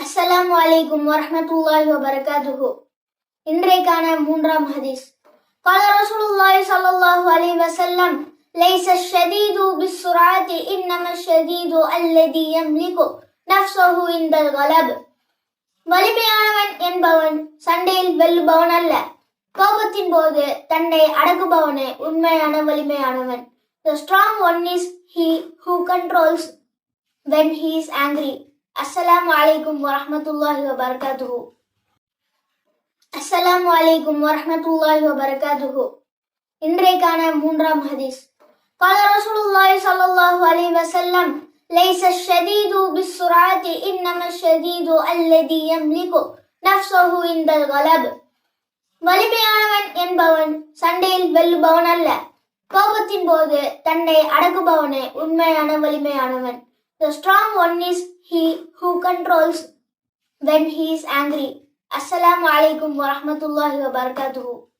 அஸ்ஸலாமு அலைக்கும் வரஹ்மத்துல்லாஹி வபரகாத்துஹு இன்றைக்கான மூன்றாம் ஹதீஸ் قال رسول الله صلى الله عليه وسلم ليس الشديد بالسرعة إنما الشديد الذي يملك نفسه عند الغلب வலிமையானவன் என்பவன் சண்டையில் வெல்லுபவன் அல்ல கோபத்தின் போது தன்னை அடக்குபவனே உண்மையான வலிமையானவன் The strong one is he who controls when he is angry. அஸ்ஸலாமு அலைக்கும் வரஹ்மத்துல்லாஹி வபரகாத்துஹு அஸ்ஸலாமு அலைக்கும் வரஹ்மத்துல்லாஹி வபரகாத்துஹு இன்றைக்கான மூன்றாம் ஹதீஸ் قال رسول الله صلى الله عليه وسلم ليس الشديد بالسرعة إنما الشديد الذي يملك نفسه عند الغلب வலிமையானவன் என்பவன் சண்டையில் வெல்லுபவன் அல்ல கோபத்தின் போது தன்னை அடக்குபவனே உண்மையான வலிமையானவன் The strong one is he who controls when he is angry. Assalamu alaikum wa rahmatullahi wa barakatuhu.